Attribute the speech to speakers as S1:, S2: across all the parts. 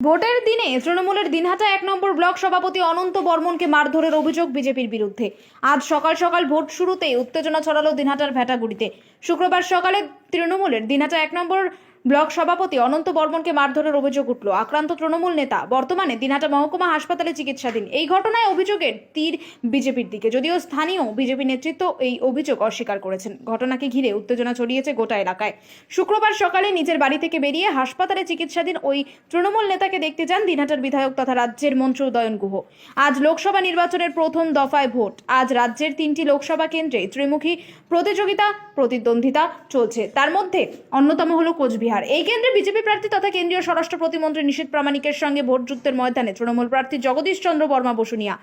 S1: ভোটের দিনে তৃণমূলের দিনহাটা এক নম্বর ব্লক সভাপতি অনন্ত বর্মনকে মারধরের অভিযোগ বিজেপির বিরুদ্ধে। আজ সকাল সকাল ভোট শুরুতেই উত্তেজনা ছড়ালো দিনহাটার ভেটাগুড়িতে। শুক্রবার সকালে তৃণমূলের দিনহাটা এক নম্বর ব্লক সভাপতি অনন্ত বর্মনকে মারধরের অভিযোগ উঠল। আক্রান্ত তৃণমূল নেতা, বর্তমানে দিনহাটা মহকুমা হাসপাতালে চিকিৎসাধীন। এই ঘটনায় অভিযোগের তীর বিজেপির দিকে। যদিও স্থানীয় বিজেপি নেতৃত্ব এই অভিযোগ অস্বীকার করেছেন। ঘটনাকে ঘিরে উত্তেজনা ছড়িয়েছে গোটা এলাকায়। শুক্রবার সকালে নিজের বাড়ি থেকে বেরিয়ে হাসপাতালে চিকিৎসাধীন ওই তৃণমূল নেতাকে দেখতে যান দিনহাটার বিধায়ক তথা রাজ্যের মন্ত্রী উদয়ন গুহ। আজ লোকসভা নির্বাচনের প্রথম দফায় ভোট। আজ রাজ্যের তিনটি লোকসভা কেন্দ্রে ত্রিমুখী প্রতিযোগিতা, প্রতিদ্বন্দ্বিতা চলছে। তার মধ্যে অন্যতম হলো কোচবিহার। এই কেন্দ্রে বিজেপি প্রার্থী তথা কেন্দ্রীয় স্বরাষ্ট্র প্রতিমন্ত্রী নিশীত প্রামাণিকের সঙ্গে ভোট যুক্তের ময়দানে তৃণমূল প্রার্থী জগদীশ চন্দ্র বর্মা বসুনিয়া।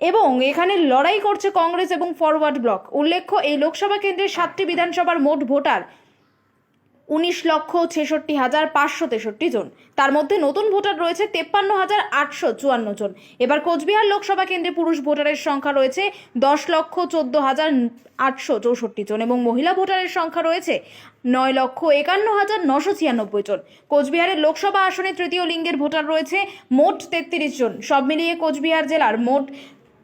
S1: এবং এখানে লড়াই করছে কংগ্রেস এবং ফরওয়ার্ড ব্লক। উল্লেখ্য, এই লোকসভা কেন্দ্রের সাতটি বিধানসভার মোট ভোটার উনিশ লক্ষ ছেষট্টি হাজার পাঁচশো তেষট্টি জন। তার মধ্যে নতুন ভোটার রয়েছে তেপ্পান্ন হাজার আটশো চুয়ান্ন জন। এবার কোচবিহার লোকসভা কেন্দ্রে পুরুষ ভোটারের সংখ্যা রয়েছে দশ লক্ষ চোদ্দ হাজার আটশো চৌষট্টি জন এবং মহিলা ভোটারের সংখ্যা রয়েছে নয় লক্ষ একান্ন হাজার নশো ছিয়ানব্বই জন। কোচবিহারের লোকসভা আসনে তৃতীয় লিঙ্গের ভোটার রয়েছে মোট তেত্রিশ জন। সব মিলিয়ে কোচবিহার জেলার মোট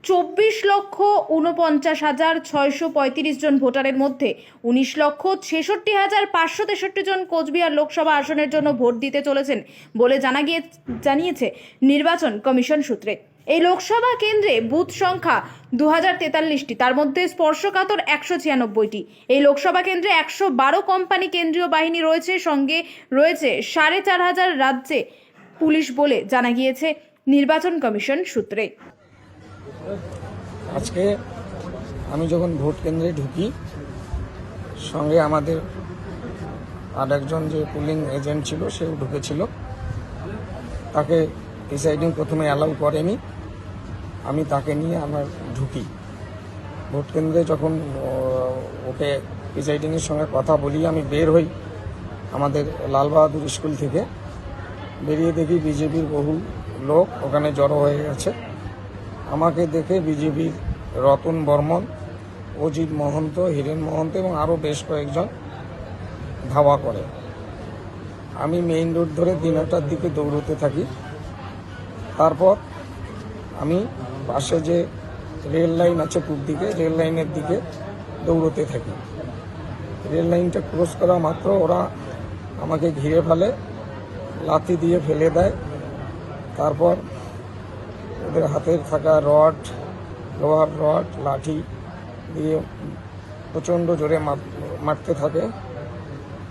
S1: চব্বিশ লক্ষ উনপঞ্চাশ হাজার ছয়শো পঁয়ত্রিশ জন ভোটারের মধ্যে উনিশ লক্ষ ছেষট্টি হাজার পাঁচশো তেষট্টি জন কোচবিহার লোকসভা আসনের জন্য ভোট দিতে চলেছেন বলে জানা গিয়ে জানিয়েছে নির্বাচন কমিশন সূত্রে। এই লোকসভা কেন্দ্রে বুথ সংখ্যা দু হাজার তেতাল্লিশটি, তার মধ্যে স্পর্শকাতর একশো ছিয়ানব্বইটি। এই লোকসভা কেন্দ্রে একশো বারো কোম্পানি কেন্দ্রীয় বাহিনী রয়েছে, সঙ্গে রয়েছে সাড়ে চার হাজার রাজ্যে পুলিশ বলে জানা গিয়েছে নির্বাচন কমিশন সূত্রে।
S2: আজকে আমি যখন ভোট কেন্দ্রে ঢুকি, সঙ্গে আমাদের আর একজন যে পুলিং এজেন্ট ছিল, সেও ঢুকেছিল। তাকে প্রিসাইডিং প্রথমে অ্যালাউ করেনি। আমি তাকে নিয়ে আমার ঢুকি। ভোট কেন্দ্রে যখন ওকে প্রিসাইডিংয়ের সঙ্গে কথা বলি, আমি বের হই আমাদের লালবাহাদুর স্কুল থেকে। বেরিয়ে দেখি বিজেপির বহু লোক ওখানে জড়ো হয়ে গেছে আমাকে দেখে বিজেপির রতন বর্মন, অজিত মহন্ত, হীরেন মহন্ত এবং আরও বেশ কয়েকজন ধাওয়া করে। আমি মেইন রোড ধরে দিনটার দিকে দৌড়তে থাকি। তারপর আমি পাশে যে রেল লাইন আছে পূব দিকে, রেল লাইনের দিকে দৌড়তে থাকি। রেল লাইনটা ক্রস করা মাত্র ওরা আমাকে ঘিরে ফেলে, লাথি দিয়ে ফেলে দেয়। তারপর ওদের হাতের থাকা রড, লোহার রড, লাঠি দিয়ে প্রচণ্ড জোরে মার- মারতে থাকে।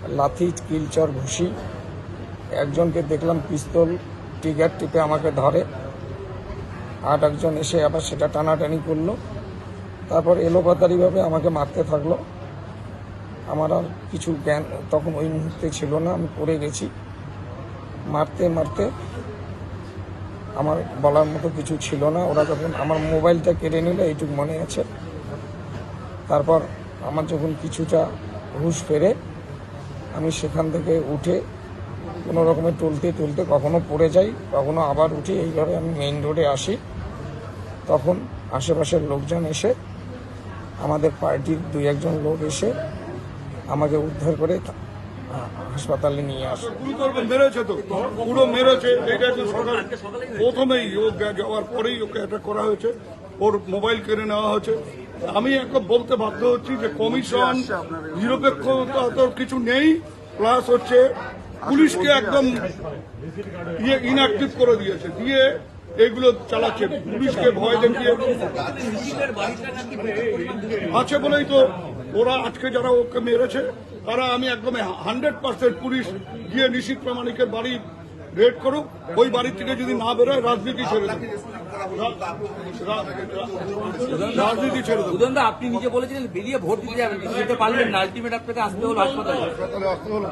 S2: লাথি, কিলচর ঘুষি একজনকে দেখলাম পিস্তল, টিগার টিপে আমাকে ধরে। আর একজন এসে আবার সেটা টানাটানি করল। তারপর এলোপাতারিভাবে আমাকে মারতে থাকল। আমার আর কিছু জ্ঞান তখন ওই মুহূর্তে ছিল না, আমি পড়ে গেছি। মারতে মারতে আমার বলার মতো কিছু ছিল না। ওরা যখন আমার মোবাইলটা কেড়ে নিল, এইটুকু মনে আছে। তারপর আমার যখন কিছুটা হুশ ফেরে, আমি সেখান থেকে উঠে কোনো রকমের টলতে টলতে কখনো পড়ে যাই, কখনো আবার উঠি। এইভাবে আমি মেইন রোডে আসি। তখন আশেপাশের লোকজন এসে, আমাদের পার্টির দুই একজন লোক এসে আমাকে উদ্ধার করে হাসপাতালে নিয়ে আসে।
S3: মেরেছে তো। পুরো মেরেছে এটা সরকার প্রথমেই ও যাওয়ার পরেই ওকে অ্যাটাক করা হয়েছে। ওর মোবাইল কেড়ে নেওয়া হয়েছে। আমি একবার বলতে বাধ্য হচ্ছি যে কমিশন নিরপেক্ষতা তো কিছু নেই। প্লাস হচ্ছে পুলিশকে একদম ইয়ে ইনঅ্যাক্টিভ করে দিয়েছে। দিয়ে এগুলো চালাচ্ছে। পুলিশকে ভয় দেখিয়ে আছে বলেই তো ওরা আজকে যারা ওকে মেরেছে তারা আমি একদম হান্ড্রেড পার্সেন্ট পুলিশ গিয়ে নিশ্চিত প্রামাণিকের বাড়ি রেড করুক। ওই বাড়ি থেকে যদি না বেরোয় রাজনীতি ছেড়ে রাজনীতি ছেড়ে
S4: আপনি নিজে বলেছিলেন বেরিয়ে ভোট দিতে যাবেন যেতে পারলেন না। আলটিমেট আপনাকে আসতে হলো হাসপাতালে।
S3: আসতে হলো